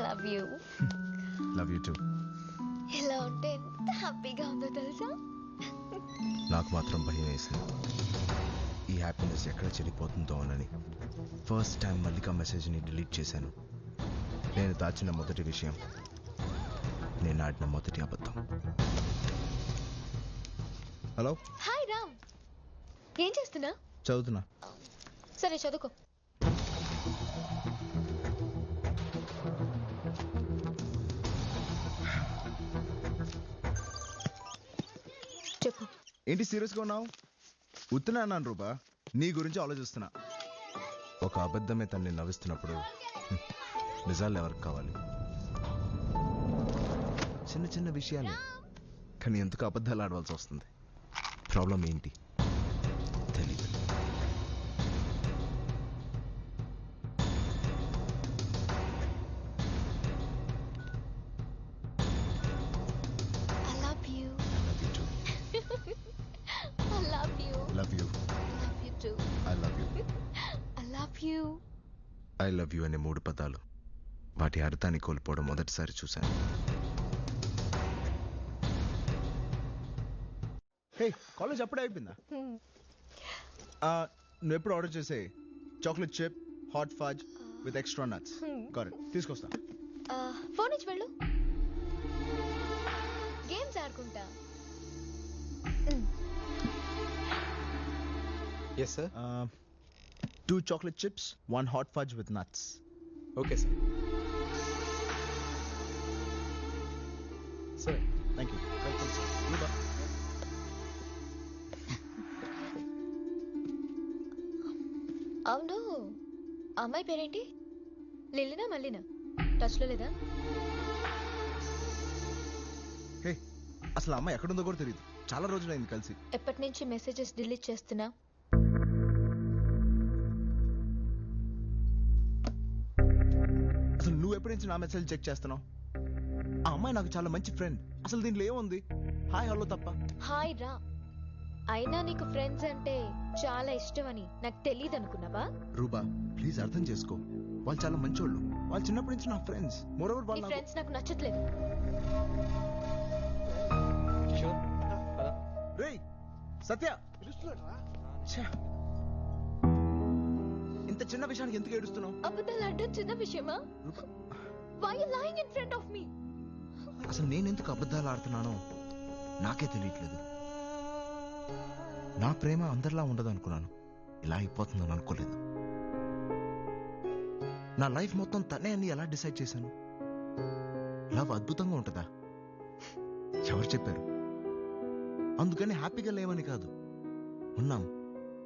Love you love you too ఇలా ఉంటే ఎంత హ్యాపీగా ఉందో తెలుసా? నాకు మాత్రం భయం వేసింది. ఈ హ్యాపీనెస్ ఎక్కడ చెడిపోతుందో అని ఫస్ట్ టైం మల్లిక మెసేజ్ని డిలీట్ చేశాను. నేను దాచిన మొదటి విషయం. నేను ఆడిన మొదటి అబద్ధం. హలో? హాయ్ రామ్. ఏం చేస్తున్నా? చదువుతున్నా. సరే చదువుకో. చెప్పు. ఏంటి సీరియస్గా ఉన్నావు? ఉత్తనే అన్నాను రూపా. నీ గురించి ఆలోచిస్తున్నా. ఒక అబద్ధమే తన్ని నవ్విస్తున్నప్పుడు నిజాలు ఎవరికి కావాలి? చిన్న చిన్న విషయాలే. కానీ ఎందుకు అబద్ధాలు ఆడవలసి వస్తుంది? ప్రాబ్లం ఏంటి? యూ ఐ లవ్ యూ అనే మూడు పదాలు. వాటి అర్థాన్ని కోల్పోవడం మొదటిసారి చూశాను. హే కాలేజ్ అప్పుడే అయిపోయిందా? నువ్వు ఎప్పుడు ఆర్డర్ చేసే chocolate chip hot fudge with extra nuts correct తీసుకొస్తా. ఫోన్ ఇచ్చి వెళ్ళు. గేమ్స్ ఆడుకుంటా. Yes sir two chocolate chips one hot fudge with nuts okay sir sir thank you welcome sir అవును. అమ్మాయి పేరేంటి? లిల్లినా మల్లినా? టచ్లో లేదా? హే అసలు అమ్మాయి ఎక్కడుందో కూడా తెలియదు చాలా రోజులైంది కలిసి. ఎప్పటి నుంచి మెసేజెస్ డిలీట్ చేస్తున్నా? నుంచి నా మెసేజ్ చెక్ చేస్తున్నావు? ఆ అమ్మాయి నాకు చాలా మంచి ఫ్రెండ్ అసలు దీంట్లో ఏముంది? హాయ్ హలో తప్ప. హాయ్ రా. అయినా నీకు ఫ్రెండ్స్ అంటే చాలా ఇష్టం అని నాకు తెలియదు అనుకున్నావా? రూబా ప్లీజ్ అర్థం చేసుకో. వాళ్ళు చాలా మంచోళ్ళు. వాళ్ళు చిన్నప్పటి నుంచి నా ఫ్రెండ్స్ మోరోవర్ నీ వాళ్ళు నాకు- ఫ్రెండ్స్ నాకు నచ్చట్లేదు. రేయ్ సత్య! ఛే. ఇంత చిన్న విషయానికి ఎందుకు ఏడుస్తున్నావు? అబద్ధాలు ఆడడం చిన్న విషయమా? Rupa why you lying in front of me అసలు నేను ఎందుకు అబద్ధాలు ఆడుతున్నానో నాకే తెలియట్లేదు. నా ప్రేమ అందరిలా ఉండదు అనుకున్నాను ఇలా అయిపోతుందని అనుకోలేదు. నా లైఫ్ మొత్తం తనే అని ఎలా డిసైడ్ చేశాను? లవ్ అద్భుతంగా ఉంటుందా? ఎవరు చెప్పారు? అందుకని హ్యాపీగా లేవని కాదు. ఉన్నాం.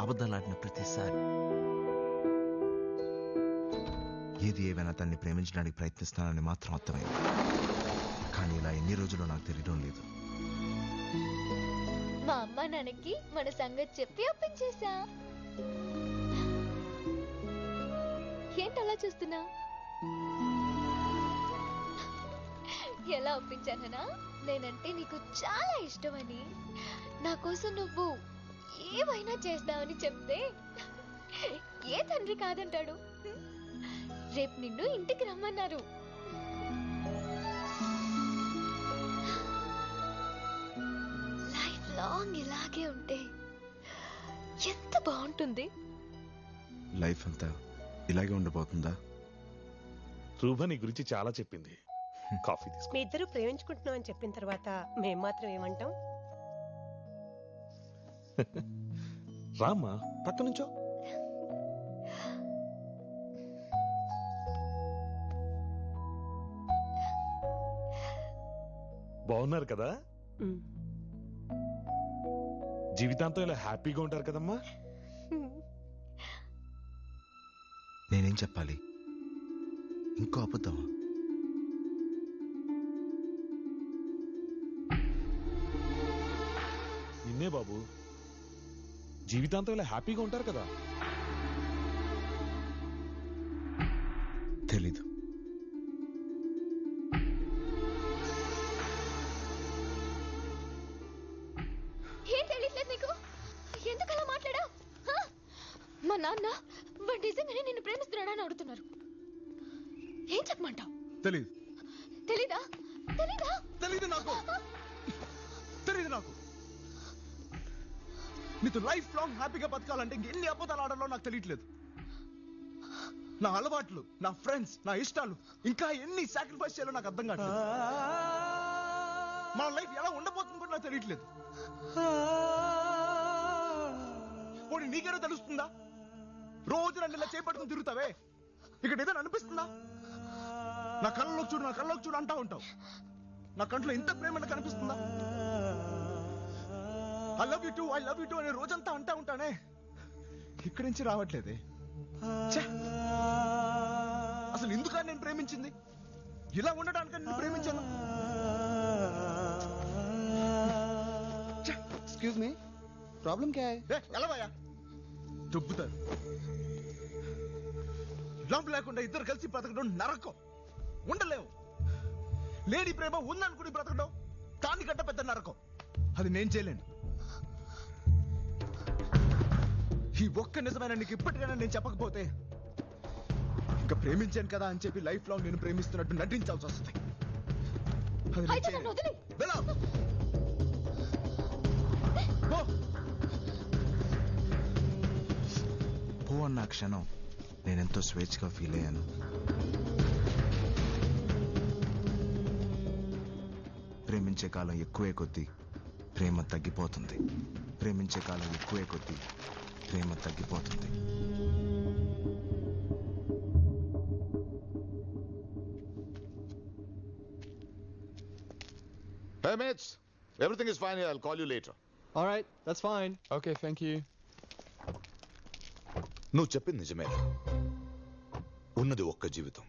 అబద్ధాలు ఆడిన ప్రతిసారి. ఏది ఏవైనా తన్ని ప్రేమించడానికి ప్రయత్నిస్తానని మాత్రం అర్థమైంది. కానీ ఇలా ఎన్ని రోజులు నాకు తెలియడం లేదు. మా అమ్మ నాన్నకి మన సంగతి చెప్పి ఒప్పించేశా. ఏంటి అలా చూస్తున్నా? ఎలా ఒప్పించాననా? నేనంటే నీకు చాలా ఇష్టమని. నా కోసం నువ్వు ఏమైనా చేస్తావని చెప్తే ఏ తండ్రి కాదంటాడు? రేపు నిన్ను ఇంటికి రమ్మన్నారు. లైఫ్ లాంగ్ ఇలాగే ఉంటే ఎంత బాగుంటుంది? లైఫ్ అంతా ఇలాగే ఉండిపోతుందా రూభ నీ గురించి చాలా చెప్పింది. కాఫీ తీసుకో. మీ ఇద్దరు ప్రేమించుకుంటున్నాం అని చెప్పిన తర్వాత మేం మాత్రం ఏమంటాం? రామ్మా పక్క నుంచో బాగున్నారు కదా. జీవితాంతం ఇలా హ్యాపీగా ఉంటారు కదమ్మా? నేనేం చెప్పాలి? ఇంకో అబద్ధమా నిన్నే బాబు జీవితాంతం ఇలా హ్యాపీగా ఉంటారు కదా? తెలీదు. నాన్న వాడు నిజంగానే నిన్ను ప్రేమిస్తున్నాడని అడుగుతున్నారు. ఏం చెప్పమంటావు? తెలీదు. తెలీదా? తెలీదా? తెలీదు నాకు. తెలీదు నాకు. నీతో లైఫ్ లాంగ్ హ్యాపీగా బతకాలంటే ఇంకెన్ని అబద్ధాలు ఆడాలో నాకు తెలియట్లేదు. నా అలవాట్లు నా ఫ్రెండ్స్ నా ఇష్టాలు ఇంకా ఎన్ని సాక్రిఫైస్ చేయాలో నాకు అర్థం కావట్లేదు. మన లైఫ్ ఎలా ఉండబోతుంది కూడా నాకు తెలియట్లేదు. పోనీ నీకేనా తెలుస్తుందా? రోజు నన్ను ఇలా చేపట్టుకుని తిరుగుతావే? ఇక్కడ ఏదైనా అనిపిస్తుందా? నా కళ్ళలోకి చూడు నా కళ్ళలోకి చూడు అంటా ఉంటావు. నా కంట్లో ఇంత ప్రేమ కనిపిస్తుందా I love you too I love you too అనే రోజంతా అంటా ఉంటానే. ఇక్కడి నుంచి రావట్లేదే. అసలు ఎందుక నేను ప్రేమించింది? ఇలా ఉండడానికి నేను ప్రేమించాను. ఎక్స్క్యూజ్ మీ ప్రాబ్లం క్యా ఎలా దుబ్బుతారు. లవ్ లేకుండా ఇద్దరు కలిసి బ్రతకడం నరకం. ఉండలేవు. లేని ప్రేమ ఉందనుకుని బ్రతకడం దాని కంటే పెద్ద నరకం. అది నేను చేయలేను. ఈ ఒక్క నిజమైన నీకు ఇప్పటికైనా నేను చెప్పకపోతే ఇంకా ప్రేమించాను కదా అని చెప్పి లైఫ్ లాంగ్ నేను ప్రేమిస్తున్నట్టు నటించాల్సి వస్తుంది. అది నేను చేయలేను. వదిలే వెళ్ళు. పో. పో అన్న క్షణం నేనెంతో స్వేచ్ఛగా ఫీల్ అయ్యాను ప్రేమించే కాలం ఎక్కువే కొద్దీ ప్రేమ తగ్గిపోతుంది ప్రేమించే కాలం ఎక్కువే కొద్దీ ప్రేమ తగ్గిపోతుంది Hey, mates. Everything is fine here. I'll call you later. All right, that's fine. Okay, thank you. నువ్వు చెప్పింది నిజమే. ఉన్నది ఒక్క జీవితం.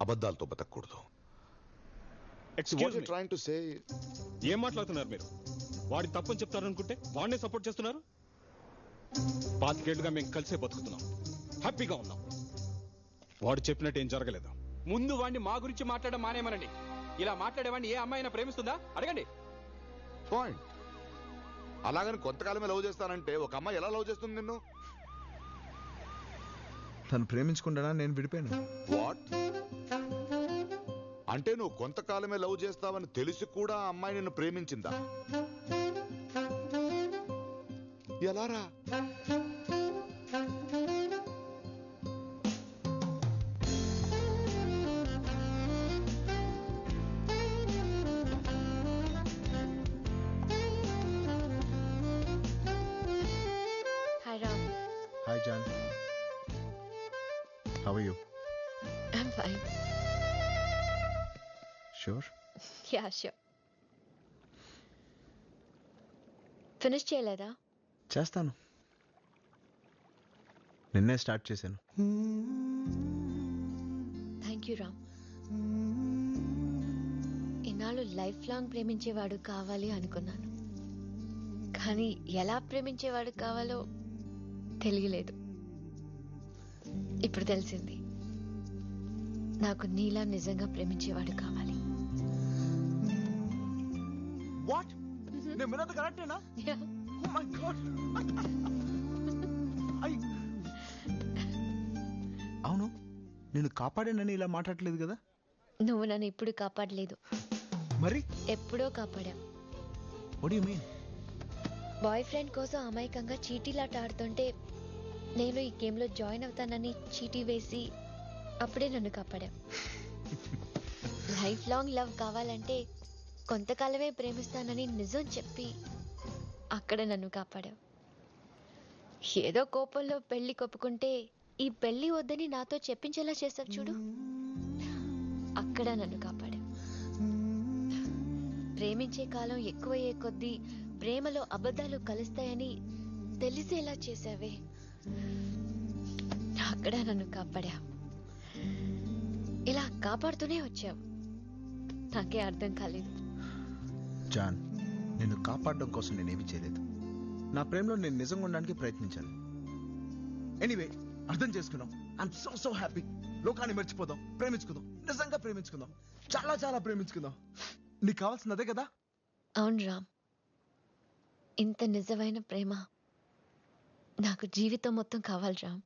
అబద్ధాలతో బతకూడదు. ట్రైంగ్ టు సే ఏం మాట్లాడుతున్నారు మీరు? వాడి తప్పని చెప్తారనుకుంటే వాడినే సపోర్ట్ చేస్తున్నారు? పాతికేళ్ళుగా మేము కలిసే బతుకుతున్నాం. హ్యాపీగా ఉన్నాం. వాడు చెప్పినట్టు ఏం జరగలేదు? ముందు వాడిని మా గురించి మాట్లాడడం మానేమనండి. ఇలా మాట్లాడేవాడిని ఏ అమ్మాయినా ప్రేమిస్తుందా? అడగండి. పాయింట్ అలాగని కొంతకాలమే లవ్ చేస్తానంటే ఒక అమ్మాయి ఎలా లవ్ చేస్తుంది నిన్ను? తను ప్రేమించుకుంటానా నేను విడిపోయాను. వాట్? అంటే నువ్వు కొంతకాలమే లవ్ చేస్తావని తెలిసి కూడా ఆ అమ్మాయి నిన్ను ప్రేమించిందా? ఎలారా? షూర్ యా షూర్ ఫినిష్ చేయలేదా చేస్తాను. నిన్నే స్టార్ట్ చేశాను. థ్యాంక్ యూ రామ్ ఇన్నాళ్ళు లైఫ్ లాంగ్ ప్రేమించేవాడు కావాలి అనుకున్నాను. కానీ ఎలా ప్రేమించేవాడు కావాలో తెలియలేదు. ఇప్పుడు తెలిసింది. నాకు నీలా నిజంగా ప్రేమించేవాడు కావాలి. వాట్? నేను విన్నది కరెక్టేనా? Yeah. Oh my God. I- అవును నేను కాపాడానని ఇలా మాట్లాడలేదు కదా? నువ్వు నన్ను ఇప్పుడు కాపాడలేదు. మరి? ఎప్పుడో కాపాడా. What you mean boyfriend కోసం అమాయకంగా చీటీలాట ఆడుతుంటే నేను ఈ గేమ్లో జాయిన్ అవుతానని చీటీ వేసి అప్పుడే నన్ను కాపాడా. లైఫ్ లాంగ్ లవ్ కావాలంటే కొంతకాలమే ప్రేమిస్తానని నిజం చెప్పి అక్కడ నన్ను కాపాడావు. ఏదో కోపంలో పెళ్ళి కొప్పుకుంటే ఈ పెళ్ళి వద్దని నాతో చెప్పించేలా చేసావు చూడు. అక్కడ నన్ను కాపాడావు. ప్రేమించే కాలం ఎక్కువయ్యే కొద్దీ ప్రేమలో అబద్ధాలు కలుస్తాయని తెలిసేలా చేశావే. అక్కడ నన్ను కాపాడా ఇలా కాపాడుతూనే వచ్చావు. నాకే అర్థం కాలేదు. జాన్ నిన్ను కాపాడడం కోసం నేనేమి చేయలేదు. నా ప్రేమలో నేను నిజంగా ఉండడానికి ప్రయత్నించాను. ఎనీవే అర్థం చేసుకున్నాం. ఐఎమ్ సో సో హ్యాపీ లోకాన్ని మర్చిపోదాం ప్రేమించుకుందాం నిజంగా ప్రేమించుకుందాం చాలా చాలా ప్రేమించుకుందాం. నీకు కావాల్సింది అదే కదా? అవును రామ్. ఇంత నిజమైన ప్రేమ నాకు జీవితం మొత్తం కావాలి రామ్.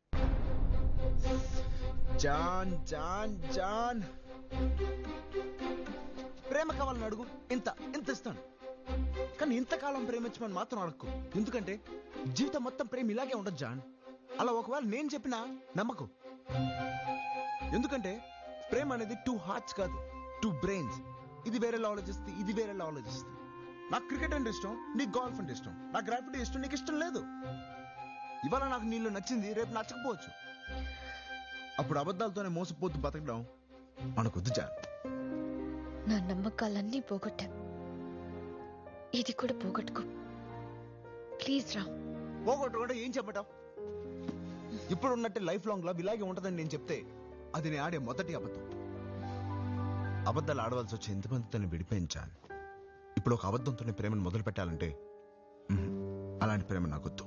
John John John. ప్రేమ కావాలని అడుగు. ఇంత ఇంత ఇస్తాను. కానీ ఇంతకాలం ప్రేమించమని మాత్రం అడగకు ఎందుకంటే జీవితం మొత్తం ప్రేమ ఇలాగే ఉండదు జాన్. అలా ఒకవేళ నేను చెప్పినా నమ్మకు. ఎందుకంటే ప్రేమ అనేది టూ హార్ట్స్ కాదు టూ బ్రెయిన్స్ ఇది వేరేలా ఆలోచిస్తుంది ఇది వేరేలా ఆలోచిస్తుంది నాకు క్రికెట్ అంటే ఇష్టం నీకు గోల్ఫ్ అంటే ఇష్టం. నాకు గ్రాఫిటీ ఇష్టం నీకు ఇష్టం లేదు. ఇవాళ నాకు నీళ్ళు నచ్చింది రేపు నచ్చకపోవచ్చు. అప్పుడు అబద్ధాలతోనే మోసపోతూ బతకడం మనకొద్దు జాన్. నా నమ్మకాలన్నీ పోగొట్టా. ఇది కూడా పోగొట్టుకో. ప్లీజ్ రా. పోగొట్టుకుంటే ఏం చెప్పటం? ఇప్పుడు ఉన్నట్టు లైఫ్ లాంగ్ లవ్ ఇలాగే ఉంటదని నేను చెప్తే అది నేను ఆడే మొదటి అబద్ధం. అబద్ధాలు ఆడవలసి వచ్చే ఎంతమంది తను విడిపించాను ఇప్పుడు ఒక అబద్ధంతోనే ప్రేమను మొదలు పెట్టాలంటే మ్మ్, అలాంటి ప్రేమ నాకొద్దు.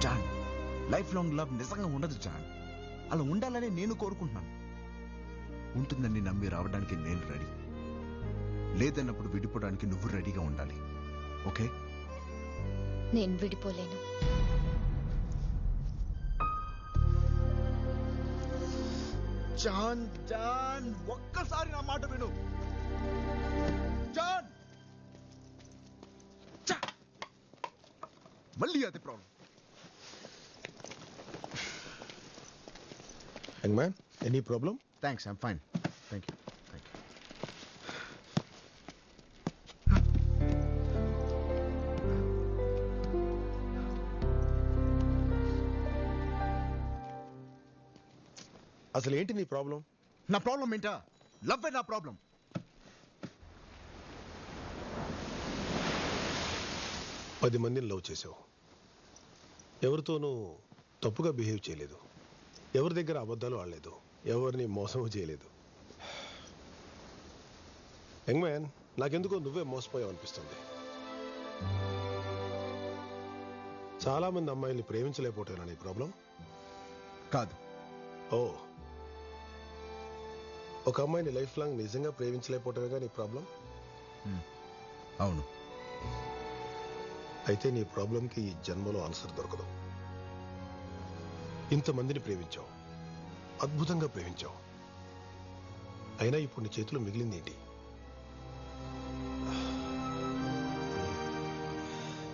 జాన్ లైఫ్ లాంగ్ లవ్ నిజంగా ఉండదు జాన్. అలా ఉండాలని నేను కోరుకుంటున్నాను. ఉంటుందని నమ్మి రావడానికి నేను రెడీ. లేదన్నప్పుడు విడిపోవడానికి నువ్వు రెడీగా ఉండాలి. ఓకే? నేను విడిపోలేను. జాన్ జాన్ ఒక్కసారి నా మాట విను. జాన్! చా! మళ్ళీ అదే problem young man any problem? Thanks I'm fine thank you thank you అసలు ఏంటి నీ ప్రాబ్లం? నా ప్రాబ్లం ఏంటా? లవ్ నా ప్రాబ్లం పది మందిని లవ్ చేసావు. ఎవరితోనూ తప్పుగా బిహేవ్ చేయలేదు. ఎవరి దగ్గర అబద్ధాలు ఆడలేదు. ఎవరిని మోసం చేయలేదు. యంగ్ మ్యాన్ నాకెందుకో నువ్వే మోసపోయావు అనిపిస్తుంది. చాలా మంది అమ్మాయిల్ని ప్రేమించలేకపోతున్నా నీ ప్రాబ్లం? కాదు. ఓ. ఒక అమ్మాయిని లైఫ్ లాంగ్ నిజంగా ప్రేమించలేకపోవటమేగా నీ ప్రాబ్లం? అవును. అయితే నీ ప్రాబ్లంకి ఈ జన్మలో ఆన్సర్ దొరకదు. ఇంతమందిని ప్రేమించావు. అద్భుతంగా ప్రేమించావు. అయినా ఇప్పుడు నీ చేతిలో మిగిలింది ఏంటి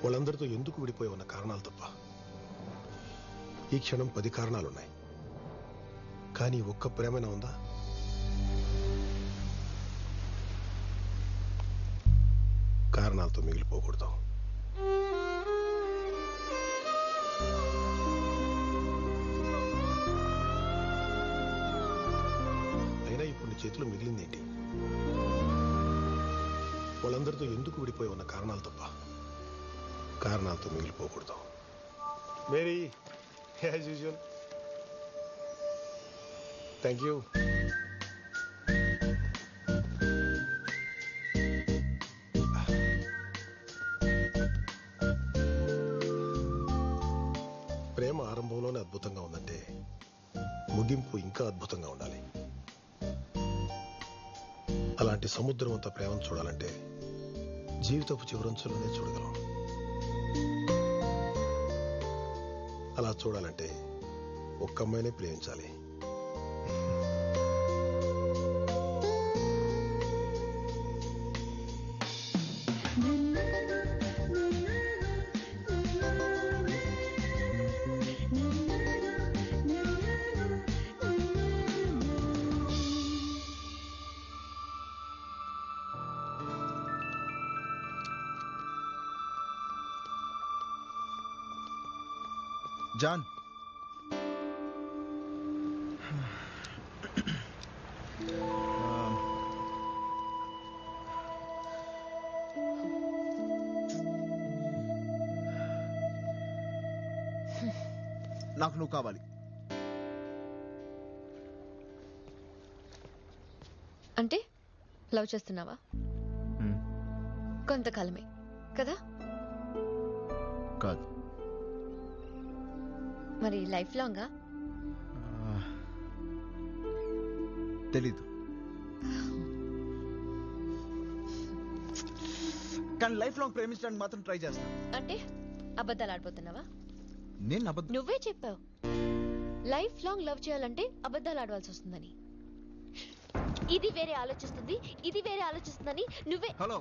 వాళ్ళందరితో ఎందుకు విడిపోయి ఉన్న కారణాలు తప్ప. ఈ క్షణం పది కారణాలున్నాయి. కానీ ఒక్క ప్రేమైనా ఉందా? కారణాలతో మిగిలిపోకూడదు. చేతిలో మిగిలింది ఏంటి వాళ్ళందరితో ఎందుకు విడిపోయి ఉన్న కారణాలు తప్ప? కారణాలతో మిగిలిపోకూడదు. Mary as usual thank you ప్రేమ ఆరంభంలోనే అద్భుతంగా ఉందంటే ముగింపు ఇంకా అద్భుతంగా ఉండాలి. అలాంటి సముద్రం అంత ప్రేమను చూడాలంటే జీవితపు చివరంచులోనే చూడగలం. అలా చూడాలంటే ఒక్క అమ్మాయినే ప్రేమించాలి. జాన్. నాకు నువ్వు కావాలి. అంటే లవ్ చేస్తున్నావా? కొంతకాలమే కదా? కాదు. మరి లైఫ్ లాంగా తెలీదు. కానీ లైఫ్ లాంగ్ ప్రేమించడానికి మాత్రం ట్రై చేస్తాను అంటే అబద్ధాలు ఆడిపోతున్నావా నేను అబద్ధం నువ్వే చెప్పావు. లైఫ్ లాంగ్ లవ్ చేయాలంటే అబద్ధాలు ఆడవలసి వస్తుందని. ఇది వేరే ఆలోచిస్తుంది ఇది వేరే ఆలోచిస్తుందని నువ్వే హలో